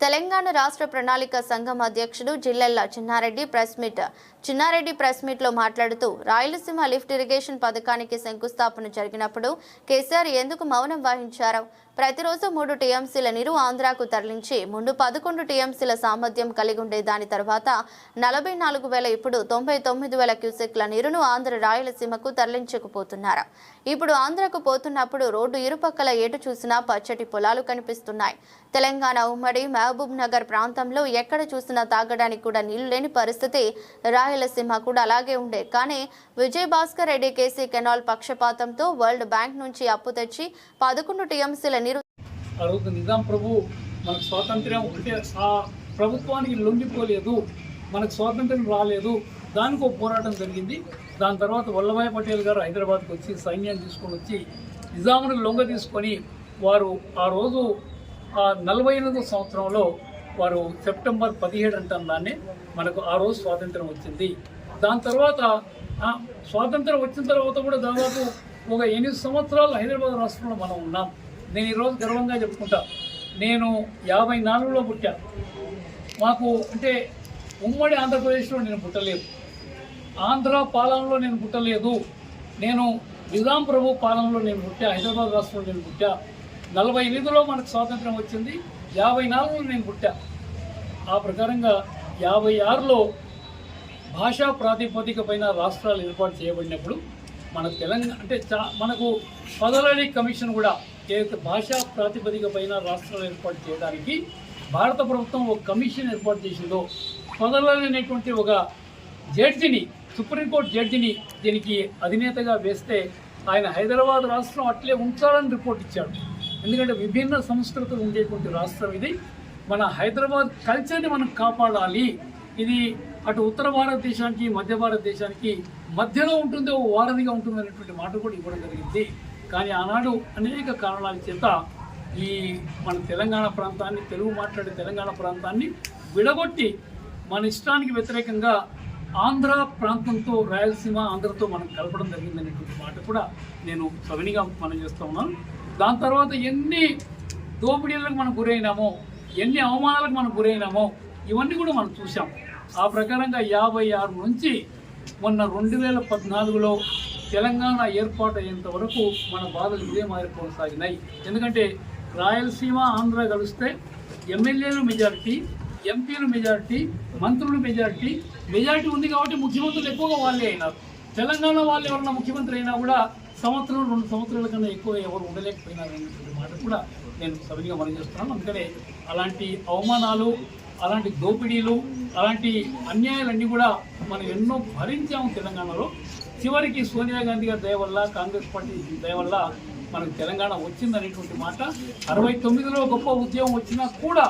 తెలంగాణ రాష్ట్ర ప్రణాళిక సంఘం అధ్యక్షుడు Jillella Chinnareddy press meet Chinnareddy press మీట్లో మాట్లాడుతూ రాయలసీమ లిఫ్ట్ ఇరిగేషన్ పథకానికి శంకుస్థాపన జరిగినప్పుడు కేసీఆర్ ఎందుకు మౌనం వహించారు ప్రతిరోజు మూడు టీఎంసీల నీరు ఆంధ్రాకు తరలించి ముందు పదకొండు టీఎంసీల సామర్థ్యం కలిగి ఉండే దాని తర్వాత నలభై నాలుగు వేల ఇప్పుడు తొంభై తొమ్మిది వేల క్యూసెక్ల నీరును ఆంధ్ర రాయలసీమకు తరలించకపోతున్నారు. ఇప్పుడు ఆంధ్రకు పోతున్నప్పుడు రోడ్డు ఇరుపక్కల ఏటు చూసినా పచ్చటి పొలాలు కనిపిస్తున్నాయి. తెలంగాణ ఉమ్మడి మహబూబ్ నగర్ ప్రాంతంలో ఎక్కడ చూసినా తాగడానికి కూడా నీళ్ళు లేని పరిస్థితి రాయలసీమ కూడా అలాగే ఉండే. కానీ విజయ్ భాస్కర్ రెడ్డి కేసీ కెనాల్ పక్షపాతంతో వరల్డ్ బ్యాంక్ నుంచి అప్పు తెచ్చి పదకొండు టీఎంసీల నీరు నిజాం ప్రభు మనకు స్వాతంత్ర్యం ఆ ప్రభుత్వానికి లొంగిపోలేదు. మనకు స్వాతంత్ర్యం రాలేదు. దానికి ఒక పోరాటం జరిగింది. దాని తర్వాత వల్లభాయ్ పటేల్ గారు హైదరాబాద్కి వచ్చి సైన్యాన్ని తీసుకొని వచ్చి నిజామును లొంగ తీసుకొని వారు ఆ రోజు ఆ నలభై ఎనిమిదో సంవత్సరంలో వారు సెప్టెంబర్ పదిహేడు అంటాం దాన్ని మనకు ఆ రోజు స్వాతంత్రం వచ్చింది. దాని తర్వాత స్వాతంత్రం వచ్చిన తర్వాత కూడా దాదాపు ఒక ఎనిమిది సంవత్సరాలు హైదరాబాద్ రాష్ట్రంలో మనం ఉన్నాం. నేను ఈరోజు గర్వంగా చెప్పుకుంటా నేను యాభై నాలుగులో పుట్టా. మాకు అంటే ఉమ్మడి ఆంధ్రప్రదేశ్లో నేను పుట్టలేదు. ఆంధ్ర పాలనలో నేను పుట్టలేదు. నేను నిజాం ప్రభు పాలనలో నేను పుట్టా హైదరాబాద్ రాష్ట్రంలో నేను పుట్టా. నలభై ఎనిమిదిలో మనకు స్వాతంత్రం వచ్చింది. యాభై నాలుగులో నేను పుట్టా. ఆ ప్రకారంగా యాభై ఆరులో భాషా ప్రాతిపదిక పైన రాష్ట్రాలు ఏర్పాటు చేయబడినప్పుడు మన తెలంగాణ అంటే చా మనకు పదలడి కమిషన్ కూడా ఏదైతే భాషా ప్రాతిపదిక పైన రాష్ట్రాలు ఏర్పాటు చేయడానికి భారత ప్రభుత్వం ఒక కమిషన్ ఏర్పాటు చేసిందో పదలడి అనేటువంటి ఒక జడ్జిని సుప్రీంకోర్టు జడ్జిని దీనికి అధినేతగా వేస్తే ఆయన హైదరాబాద్ రాష్ట్రం అట్లే ఉంచాలని రిపోర్ట్ ఇచ్చాడు. ఎందుకంటే విభిన్న సంస్కృతులు ఉండేటువంటి రాష్ట్రం ఇది. మన హైదరాబాద్ కల్చర్ని మనం కాపాడాలి. ఇది అటు ఉత్తర భారతదేశానికి మధ్య భారతదేశానికి మధ్యలో ఉంటుంది ఓ వారధిగా ఉంటుంది అనేటువంటి మాట కూడా ఇవ్వడం జరిగింది. కానీ ఆనాడు అనేక కారణాల చేత ఈ మన తెలంగాణ ప్రాంతాన్ని తెలుగు మాట్లాడే తెలంగాణ ప్రాంతాన్ని విడగొట్టి మన ఇష్టానికి వ్యతిరేకంగా ఆంధ్ర ప్రాంతంతో రాయలసీమ ఆంధ్రతో మనం కలపడం జరిగిందనేటువంటి మాట కూడా నేను సవినిగా మనం చేస్తూ ఉన్నాను. దాని తర్వాత ఎన్ని దోపిడీలకు మనం గురైనామో ఎన్ని అవమానాలకు మనం గురైనామో ఇవన్నీ కూడా మనం చూసాం ఆ ప్రకారంగా యాభై ఆరు నుంచి మొన్న రెండు వేల పద్నాలుగులో తెలంగాణ ఏర్పాటు అయ్యేంత వరకు మన బాధలు ఇదే మారి కొనసాగినాయి ఎందుకంటే రాయలసీమ ఆంధ్ర కలిస్తే ఎమ్మెల్యేలు మెజారిటీ ఎంపీలు మెజారిటీ మంత్రులు మెజారిటీ మెజారిటీ ఉంది కాబట్టి ముఖ్యమంత్రులు ఎక్కువగా వాళ్ళే అయినారు. తెలంగాణ వాళ్ళు ఎవరన్నా ముఖ్యమంత్రి అయినా కూడా సంవత్సరం రెండు సంవత్సరాల కన్నా ఎక్కువ ఎవరు ఉండలేకపోయినారు అనేటువంటి మాట కూడా నేను సరిగ్గా మనం చేస్తున్నాను. అందుకనే అలాంటి అవమానాలు అలాంటి దోపిడీలు అలాంటి అన్యాయాలన్నీ కూడా మనం ఎన్నో భరించాము తెలంగాణలో. చివరికి సోనియా గాంధీ గారి దయ వల్ల కాంగ్రెస్ పార్టీ దయ వల్ల మనకు తెలంగాణ వచ్చిందనేటువంటి మాట. అరవై తొమ్మిదిలో గొప్ప ఉద్యమం వచ్చినా కూడా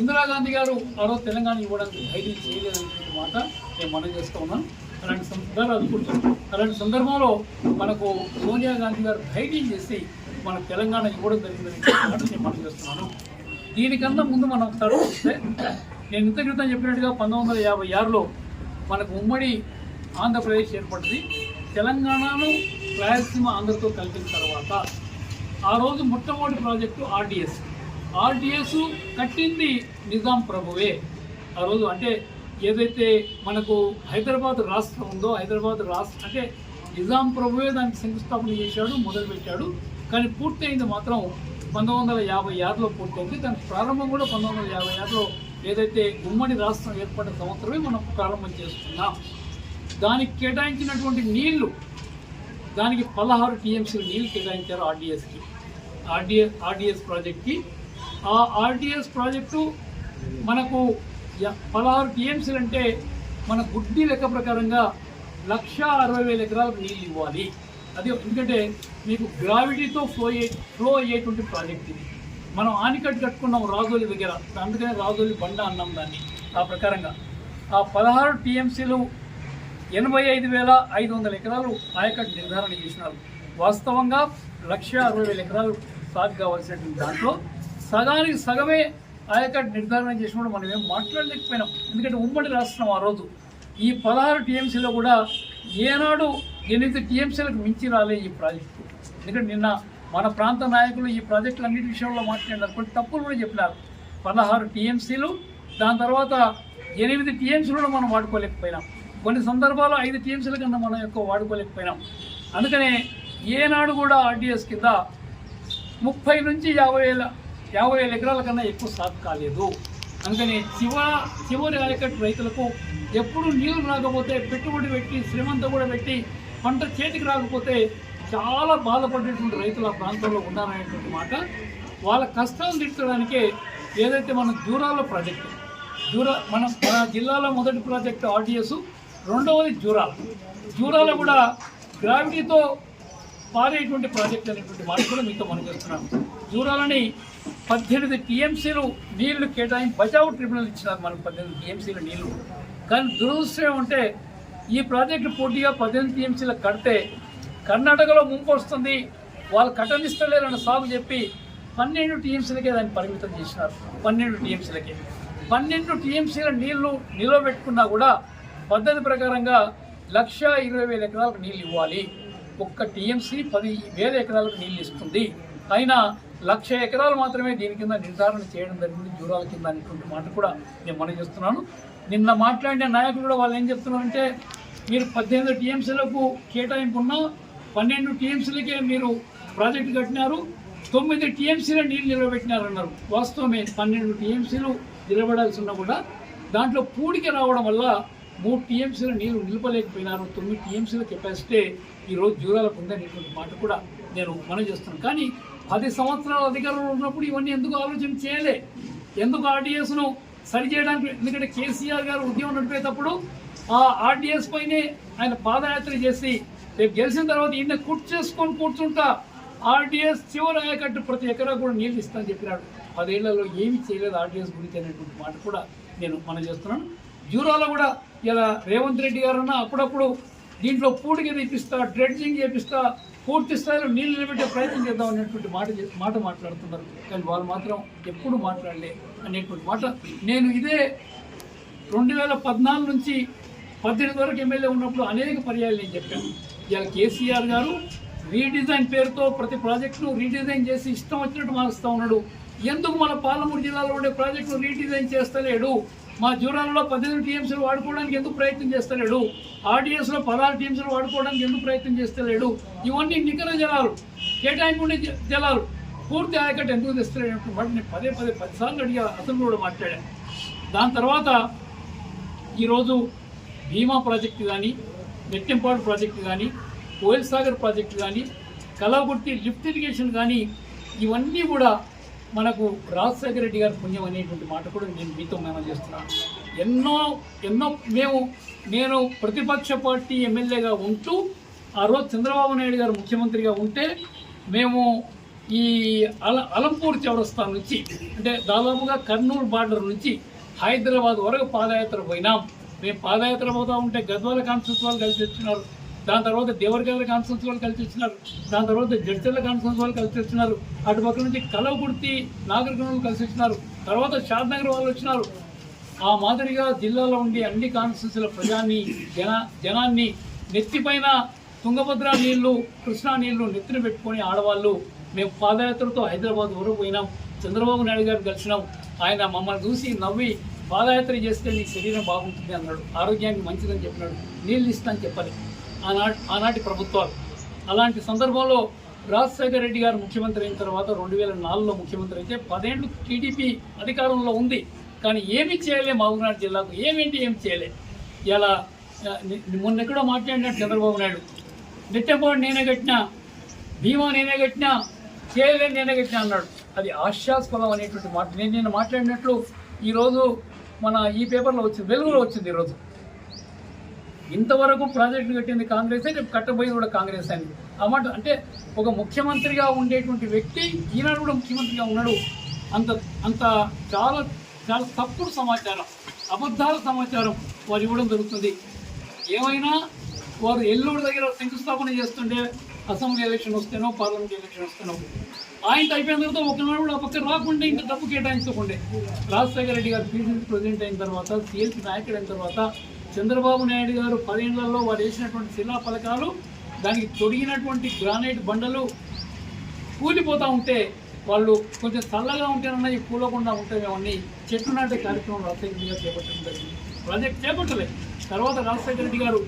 ఇందిరాగాంధీ గారు ఆ రోజు తెలంగాణ ఇవ్వడానికి ధైర్యం చేయలేదనేటువంటి మాట నేను మనం చేస్తూ ఉన్నాను. అలాంటి సందర్భాలు కూర్చొని అలాంటి సందర్భంలో మనకు సోనియా గాంధీ గారు ధైర్యం చేసి మన తెలంగాణ ఇవ్వడం జరిగిందని నేను మనం చేస్తున్నాను. దీనికన్నా ముందు మనం ఒకసారి నేను ఇంత క్రితం చెప్పినట్టుగా పంతొమ్మిది వందల యాభై ఆరులో మనకు ఉమ్మడి ఆంధ్రప్రదేశ్ ఏర్పడింది. తెలంగాణను రాయలసీమ ఆంధ్రతో కలిపిన తర్వాత ఆ రోజు మొట్టమొదటి ప్రాజెక్టు ఆర్డిఎస్. ఆర్డిఎస్ కట్టింది నిజాం ప్రభువే. ఆ రోజు అంటే ఏదైతే మనకు హైదరాబాద్ రాష్ట్రం ఉందో హైదరాబాద్ రాష్ట్రం అంటే నిజాం ప్రభువే దానికి శంకుస్థాపన చేశాడు మొదలుపెట్టాడు. కానీ పూర్తయింది మాత్రం పంతొమ్మిది వందల యాభై ఆరులో పూర్తయింది. దాని ప్రారంభం కూడా పంతొమ్మిది వందల యాభై ఆరులో ఏదైతే ఉమ్మడి రాష్ట్రం ఏర్పడిన సంవత్సరమే మనం ప్రారంభం చేస్తున్నాం దానికి కేటాయించినటువంటి నీళ్ళు దానికి పదహారు టీఎంసీలు నీళ్ళు కేటాయించారు ఆర్డీఎస్కి. ఆర్డీఎస్ ఆర్డీఎస్ ప్రాజెక్ట్కి. ఆ ఆర్డీఎస్ ప్రాజెక్టు మనకు పదహారు టీఎంసీలు అంటే మన గుడ్డి లెక్క ప్రకారంగా లక్ష అరవై వేల ఎకరాలకు నీళ్ళు ఇవ్వాలి. అది ఎందుకంటే మీకు గ్రావిటీతో ఫ్లో అయ్యే ఫ్లో అయ్యేటువంటి ప్రాజెక్ట్ ఇది. మనం ఆనికట్టు కట్టుకున్నాం రాజోలి దగ్గర. అందుకనే రాజోలి బండ అన్నాం దాన్ని ఆ ప్రకారంగా. ఆ పదహారు టీఎంసీలు ఎనభై ఐదు వేల ఐదు వందల ఎకరాలు ఆయకట్టు నిర్ధారణ చేసినారు. వాస్తవంగా లక్ష అరవై వేల ఎకరాలు సాగు కావాల్సినటువంటి దాంట్లో సగానికి సగమే ఆయకట్టు నిర్ధారణ చేసినప్పుడు మనం ఏం మాట్లాడలేకపోయినాం. ఎందుకంటే ఉమ్మడి రాష్ట్రం ఆ రోజు. ఈ పదహారు టీఎంసీలో కూడా ఏనాడు ఎనిమిది టీఎంసీలకు మించి రాలే ఈ ప్రాజెక్టు. ఎందుకంటే నిన్న మన ప్రాంత నాయకులు ఈ ప్రాజెక్టులు అన్నిటి విషయంలో మాట్లాడినారు. కొన్ని తప్పులు కూడా చెప్పినారు. పదహారు టీఎంసీలు దాని తర్వాత ఎనిమిది టీఎంసీలు కూడా మనం వాడుకోలేకపోయినాం. కొన్ని సందర్భాల్లో ఐదు టీఎంసీల కన్నా మనం ఎక్కువ వాడుకోలేకపోయినాం. అందుకనే ఏనాడు కూడా ఆర్డీఎస్ కింద ముప్పై నుంచి యాభై వేల యాభై వేల ఎకరాల కన్నా ఎక్కువ సాగు కాలేదు. అందుకని చివ చివరి ఆయకట్టు రైతులకు ఎప్పుడు నీరు రాకపోతే పెట్టుబడి పెట్టి శ్రమంతా కూడా పెట్టి పంట చేతికి రాకపోతే చాలా బాధపడేటువంటి రైతులు ఆ ప్రాంతంలో ఉన్నారనేటువంటి మాట. వాళ్ళ కష్టాలు తీర్చడానికే ఏదైతే మన జూరాల ప్రాజెక్టు జూరా మన మన జిల్లాలో మొదటి ప్రాజెక్టు ఆర్డిఎస్ రెండవది జూరాల. జూరాల కూడా గ్రావిటీతో పారేటువంటి ప్రాజెక్ట్ అనేటువంటి మాట కూడా మీతో మనం చేస్తున్నాను జూరాలని పద్దెనిమిది టీఎంసీలు నీళ్ళు కేటాయించి బజావు ట్రిబ్యునల్ ఇచ్చినారు మనకు పద్దెనిమిది టీఎంసీల నీళ్ళు. కానీ దురదృష్టం ఏమంటే ఈ ప్రాజెక్టు పూర్తిగా పద్దెనిమిది టీఎంసీలకు కడితే కర్ణాటకలో ముంపు వస్తుంది వాళ్ళు కట్టనిస్తలేరని సాగు చెప్పి పన్నెండు టీఎంసీలకే దాన్ని పరిమితం చేసినారు. పన్నెండు టీఎంసీలకే. పన్నెండు టీఎంసీల నీళ్ళు నిల్వ పెట్టుకున్నా కూడా పద్ధతి ప్రకారంగా లక్ష ఇరవై వేల ఎకరాలకు నీళ్ళు ఇవ్వాలి. ఒక్క టీఎంసీ పది వేల ఎకరాలకు నీళ్ళు ఇస్తుంది. అయినా లక్ష ఎకరాలు మాత్రమే దీని కింద నిర్ధారణ చేయడం జరిగింది జూరాల కింద అనేటువంటి మాట కూడా నేను మనం చేస్తున్నాను. నిన్న మాట్లాడిన నాయకులు కూడా వాళ్ళు ఏం చెప్తున్నారంటే మీరు పద్దెనిమిది టీఎంసీలకు కేటాయింపు ఉన్నా పన్నెండు టీఎంసీలకే మీరు ప్రాజెక్టు కట్టినారు తొమ్మిది టీఎంసీల నీళ్ళు నిలబెట్టినారన్నారు. వాస్తవమే పన్నెండు టీఎంసీలు నిలబడాల్సి ఉన్నా కూడా దాంట్లో పూడికి రావడం వల్ల మూడు టీఎంసీల నీళ్ళు నిలపలేకపోయినారు తొమ్మిది టీఎంసీల కెపాసిటీ ఈరోజు జూరాలకు ఉందనేటువంటి మాట కూడా నేను మనం చేస్తున్నాను. కానీ పది సంవత్సరాల అధికారంలో ఉన్నప్పుడు ఇవన్నీ ఎందుకు ఆలోచన చేయలే? ఎందుకు ఆర్డీఎస్ను సరి చేయడానికి? ఎందుకంటే కేసీఆర్ గారు ఉద్యమం నడిపేటప్పుడు ఆ ఆర్డీఎస్ పైనే ఆయన పాదయాత్ర చేసి రేపు గెలిచిన తర్వాత ఈయన కుట్ చేసుకొని కూర్చుంటా ఆర్డీఎస్ చివరి ఆయకట్టు ప్రతి ఎకరా కూడా నీళ్ళు ఇస్తానని చెప్పినాడు. పదేళ్ళలో ఏమీ చేయలేదు ఆర్డీఎస్ గురించి అనేటువంటి మాట కూడా నేను మనం చేస్తున్నాను. జూరాలో కూడా ఇలా రేవంత్ రెడ్డి గారన్నా అప్పుడప్పుడు దీంట్లో పూడికి తెప్పిస్తా డ్రెడ్జింగ్ చేపిస్తా పూర్తి స్థాయిలో నీళ్ళు నిలబెట్టే ప్రయత్నం చేద్దాం అనేటువంటి మాట మాట మాట్లాడుతున్నారు. కానీ వాళ్ళు మాత్రం ఎప్పుడు మాట్లాడలే అనేటువంటి మాట. నేను ఇదే రెండు వేల పద్నాలుగు నుంచి పద్దెనిమిది వరకు ఎమ్మెల్యే ఉన్నప్పుడు అనేక పర్యాయాలు నేను చెప్పాను. ఇవాళ కేసీఆర్ గారు రీడిజైన్ పేరుతో ప్రతి ప్రాజెక్టును రీడిజైన్ చేసి ఇష్టం వచ్చినట్టు మారుస్తూ ఉన్నాడు. ఎందుకు మన పాలమూరు జిల్లాలో ఉండే ప్రాజెక్టును రీడిజైన్ చేస్తలేడు? మా జూరాలలో పద్దెనిమిది టీఎంసీలు వాడుకోవడానికి ఎందుకు ప్రయత్నం చేస్తలేడు? ఆర్డీఎస్లో పదహారు టీఎంసీలు వాడుకోవడానికి ఎందుకు ప్రయత్నం చేస్తలేడు? ఇవన్నీ నికర జలాలు కేటాయింపుండే జ- జలాలు. పూర్తి ఆయకట్టు ఎందుకు తెస్తలేడు వాటిని పదే పదే పదిసార్లు అడిగా అసలు కూడా మాట్లాడాను దాని తర్వాత ఈరోజు భీమా ప్రాజెక్టు కానీ నెట్టెంపాడు ప్రాజెక్టు కానీ కోయల్ సాగర్ ప్రాజెక్టు కానీ కలవగుర్తి లిఫ్ట్ ఇరిగేషన్ కానీ ఇవన్నీ కూడా మనకు రాజశేఖర రెడ్డి గారి పుణ్యం అనేటువంటి మాట కూడా నేను మీతో మేము చేస్తున్నాను. ఎన్నో ఎన్నో మేము నేను ప్రతిపక్ష పార్టీ ఎమ్మెల్యేగా ఉంటూ ఆ రోజు చంద్రబాబు నాయుడు గారు ముఖ్యమంత్రిగా ఉంటే మేము ఈ అల అలంపూర్ చౌరస్తా నుంచి అంటే దాదాపుగా కర్నూలు బార్డర్ నుంచి హైదరాబాద్ వరకు పాదయాత్ర పోయినాం. మేము పాదయాత్ర పోతా ఉంటే గద్వాల కాన్ఫరెన్స్ వాళ్ళు కలిసి వచ్చినారు. దాని తర్వాత దేవరగల కాన్ఫరెన్స్ వాళ్ళు కలిసి వచ్చినారు. దాని తర్వాత జడ్చర్ల కాన్ఫరెన్స్ వాళ్ళు కలిసి వచ్చినారు. అటుపక్క నుంచి కలవకుర్తి నాగరికర్నూలు కలిసి వచ్చినారు. తర్వాత షాద్నగర్ వాళ్ళు వచ్చినారు. ఆ మాదిరిగా జిల్లాలో ఉండే అన్ని కాన్స్టిట్యూన్సీల ప్రజాన్ని జన జనాన్ని నెత్తిపైన తుంగభద్ర నీళ్ళు కృష్ణా నీళ్ళు నెత్తిన పెట్టుకొని ఆడవాళ్ళు మేము పాదయాత్రతో హైదరాబాద్ వరకు పోయినాం. చంద్రబాబు నాయుడు గారు కలిసినాం. ఆయన మమ్మల్ని చూసి నవ్వి పాదయాత్ర చేస్తే నీ శరీరం బాగుంటుంది అన్నాడు. ఆరోగ్యానికి మంచిదని చెప్పినాడు. నీళ్ళు ఇస్తానని చెప్పాలి. ఆనాటి ఆనాటి ప్రభుత్వాలు. అలాంటి సందర్భంలో రాజశేఖర రెడ్డి గారు ముఖ్యమంత్రి అయిన తర్వాత రెండు వేల నాలుగులో ముఖ్యమంత్రి అయితే పదేళ్ళు టీడీపీ అధికారంలో ఉంది. కానీ ఏమి చేయలే మహబూబ్నాథ్ జిల్లాకు. ఏమేంటి ఏమి చేయలే. ఇలా మొన్నెక్కడో మాట్లాడినట్టు మొన్న ఎక్కడో మాట్లాడినాడు చంద్రబాబు నాయుడు. నిత్యపోడు నేనే కట్టినా భీమా నేనే కట్టినా చేయలే నేనే కట్టినా అన్నాడు. అది ఆశాస్పదం అనేటువంటి మాట. నేను నేను మాట్లాడినట్లు ఈరోజు మన ఈ పేపర్లో వచ్చింది వెలుగులో వచ్చింది ఈరోజు. ఇంతవరకు ప్రాజెక్టు కట్టింది కాంగ్రెస్ రేపు కట్టబోయేది కూడా కాంగ్రెస్ అని. ఆ మాట అంటే ఒక ముఖ్యమంత్రిగా ఉండేటువంటి వ్యక్తి ఈనాడు కూడా ముఖ్యమంత్రిగా ఉన్నాడు. అంత అంత చాలా చాలా తప్పుడు సమాచారం అబద్ధాల సమాచారం వారు ఇవ్వడం జరుగుతుంది. ఏమైనా వారు ఎల్లూరు దగ్గర శంకుస్థాపన చేస్తుంటే అసెంబ్లీ ఎలక్షన్ వస్తేనో పార్లమెంట్ ఎలక్షన్ వస్తేనో ఆయన అయిపోయిన తర్వాత ఒకనాడు కూడా ఆ పక్క రాకుండా ఇంత డబ్బు కేటాయించకుండే రాజశేఖర రెడ్డి గారు పీసీసీ ప్రెసిడెంట్ అయిన తర్వాత సిఎల్పి నాయకుడు అయిన తర్వాత చంద్రబాబు నాయుడు గారు పదేళ్ళలో వారు వేసినటువంటి శిలా పథకాలు దానికి తొడిగినటువంటి గ్రానైట్ బండలు కూలిపోతూ ఉంటే వాళ్ళు కొంచెం చల్లగా ఉంటేనన్నా కూలకుండా ఉంటాయేమని చెట్లు నాటే కార్యక్రమం రాజశేఖర గారు చేపట్టడం జరిగింది. ప్రాజెక్ట్ చేపట్టలేదు తర్వాత రాజశేఖర రెడ్డి గారు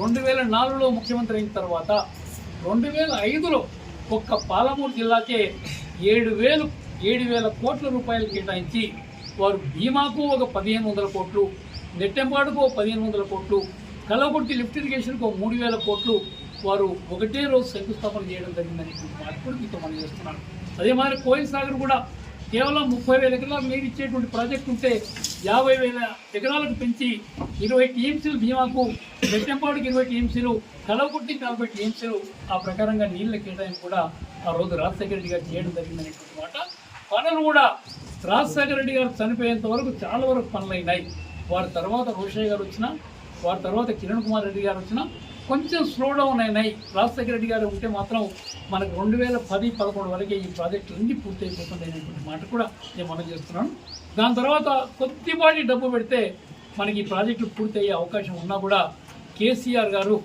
రెండు వేల నాలుగులో ముఖ్యమంత్రి అయిన తర్వాత రెండు వేల ఐదులో ఒక్క పాలమూరు జిల్లాకే ఏడు వేలు ఏడు వేల కోట్ల రూపాయలు కేటాయించి వారు బీమాకు ఒక పదిహేను వందల కోట్లు నెట్టెంపాడుకు పదిహేను వందల కోట్లు కలవకుర్తి లిఫ్ట్ ఇరిగేషన్కు మూడు వేల కోట్లు వారు ఒకటే రోజు శంకుస్థాపన చేయడం జరిగిందని మార్పులు మీతో మనం చేస్తున్నాను అదే మాదిరి కోయిల్ సాగర్ కూడా కేవలం ముప్పై వేల ఎకరాలు నీరు ఇచ్చేటువంటి ప్రాజెక్ట్ ఉంటే యాభై వేల ఎకరాలకు పెంచి ఇరవై టీఎంసీలు బీమాకు నెట్టెంపాడుకి ఇరవై టీఎంసీలు కలవకుర్తికి నలభై టీఎంసీలు ఆ ప్రకారంగా నీళ్ళ కేటాయింపు కూడా ఆ రోజు రాజశేఖర రెడ్డి గారు చేయడం జరిగిందనేటువంటి మాట. పనులు కూడా రాజశేఖర రెడ్డి గారు చనిపోయేంత వరకు చాలా వరకు పనులు అయినాయి వారి తర్వాత రోషయ్య గారు వచ్చిన వారి తర్వాత కిరణ్ కుమార్ రెడ్డి గారు వచ్చిన కొంచెం స్లో డౌన్ అయినాయి. రాజశేఖర రెడ్డి గారు ఉంటే మాత్రం మనకు రెండు వేల పది పదకొండు వరకే ఈ ప్రాజెక్టు అన్ని పూర్తయిపోతుంది అనేటువంటి మాట కూడా నేను మనం చేస్తున్నాను. దాని తర్వాత కొద్దిపాటి డబ్బు పెడితే మనకి ఈ ప్రాజెక్టులు పూర్తయ్యే అవకాశం ఉన్నా కూడా కేసీఆర్ గారు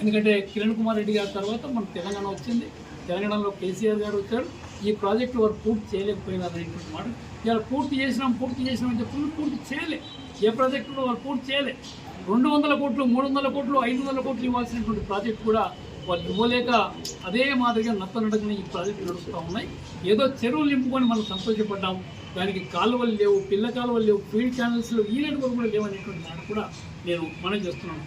ఎందుకంటే కిరణ్ కుమార్ రెడ్డి గారి తర్వాత మన తెలంగాణ వచ్చింది. తెలంగాణలో కేసీఆర్ గారు వచ్చారు. ఈ ప్రాజెక్టు వారు పూర్తి చేయలేకపోయినారు అనేటువంటి మాట. ఇవాళ పూర్తి చేసినాం పూర్తి చేసినాం అని చెప్తున్నారు పూర్తి చేయలే. ఏ ప్రాజెక్టు కూడా వాళ్ళు పూర్తి చేయలే. రెండు వందల కోట్లు మూడు వందల కోట్లు ఐదు వందల కోట్లు ఇవ్వాల్సినటువంటి ప్రాజెక్ట్ కూడా వాళ్ళు ఇవ్వలేక అదే మాదిరిగా నత్తనడకని ఈ ప్రాజెక్టు నడుస్తూ ఉన్నాయి. ఏదో చెరువులు నింపుకొని మనం సంతోషపడ్డాం దానికి కాలువలు లేవు పిల్ల కాలువలు లేవు ఫీల్డ్ ఛానల్స్లో ఈ నెట్వర్క్ కూడా లేవనేటువంటి మాట కూడా నేను మనం చేస్తున్నాను.